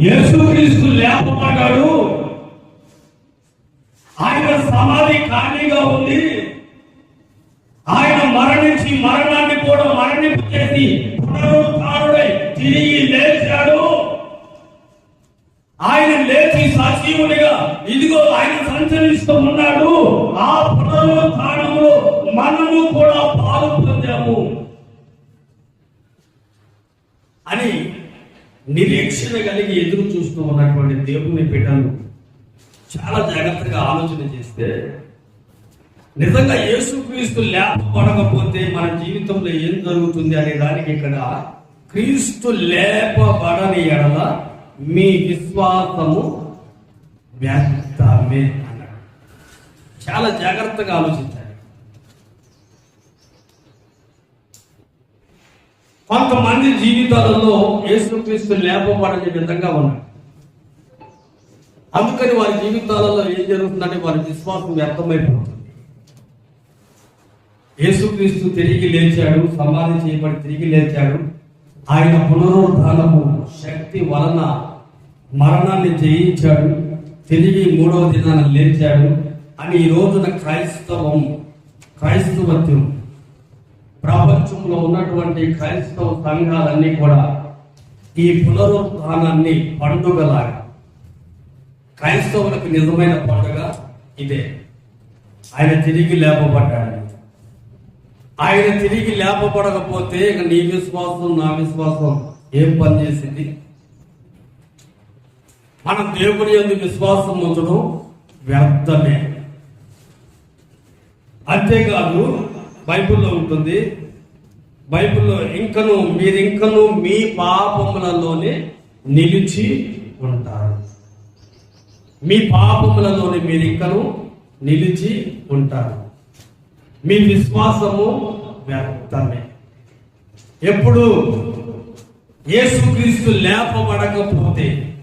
యేసుక్రీస్తు లేపబడ్డాడు ఆయన సమాధి ఖాళీగా ఉంది. ఆయన మరణించి మరణాన్ని కూడా మరణింపు చేసి తిరిగి లేచాడు. ఆయన లేచి సజీవునిగా ఇదిగో ఆయన సంచరిస్తూ ఉన్నాడు. ఆ పునరుత్థానంలో మనము కూడా పాలు పొందాము. అని నిరీక్షణ కలిగి ఎదురు చూస్తూ ఉన్నటువంటి దేవుని బిడ్డలు చాలా జాగ్రత్తగా ఆలోచన చేస్తే నిజంగా యేసుక్రీస్తు లేపబడకపోతే మన జీవితంలో ఏం జరుగుతుంది అనే దానికి ఇక్కడ క్రీస్తు లేపబడని ఎడల మీ విశ్వాసము వ్యర్థమే అన్నాడు. చాలా జాగ్రత్తగా ఆలోచించాలి. కొంతమంది జీవితాలలో యేసుక్రీస్తు లేపబడని విధంగా ఉన్నారు. అందుకని వారి జీవితాలలో ఏం జరుగుతుందంటే వారి విశ్వాసం వ్యర్థమైపోతుంది. యేసుక్రీస్తు తిరిగి లేచాడు సమాధి చేయబడి తిరిగి లేచాడు. ఆయన పునరుద్ధానము శక్తి వలన మరణాన్ని జయించాడు. తిరిగి మూడవ దినాన లేచాడు. అని ఈ రోజున క్రైస్తవం క్రైస్తవత్వం ప్రపంచంలో ఉన్నటువంటి క్రైస్తవ సంఘాలన్నీ కూడా ఈ పునరుత్నాన్ని పండుగలాగా. క్రైస్తవులకు నిజమైన పండుగ ఇదే. ఆయన తిరిగి లేపబడ్డాడు. ఆయన తిరిగి లేపబడకపోతే ఇక నీ విశ్వాసం నా విశ్వాసం ఏం పని చేసింది? మనం దేవుని ఎందు విశ్వాసం ఉంచడం వ్యర్థమే. అంతేకాదు బైబిల్లో ఉంటుంది. బైబిల్లో ఇంకను మీరు ఇంకను మీ పాపములలోనే నిలిచి ఉంటారు. మీ పాపములలోనే మీరు ఇంకను నిలిచి ఉంటారు. మీ విశ్వాసము వ్యర్థమే. ఎప్పుడు యేసుక్రీస్తు లేపబడకపోతే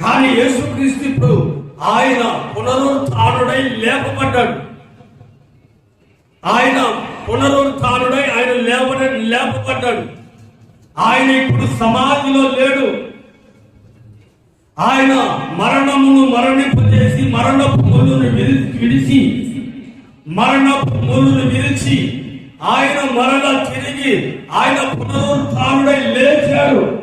కానీ యేసుక్రీస్తు ఇప్పుడు ఆయన పునరుత్డై లేపబడ్డాడు. ఆయన పునరుత్డై ఆయన లేవన లేపబడ్డాడు. ఆయన ఇప్పుడు సమాధిలో లేడు. ఆయన మరణమును మరణింపు చేసి మరణపు ముళ్ళును విడిచి మరణపు ముళ్ళును విరిచి ఆయన మరణ తిరిగి ఆయన పునరుత్డై లేచాడు.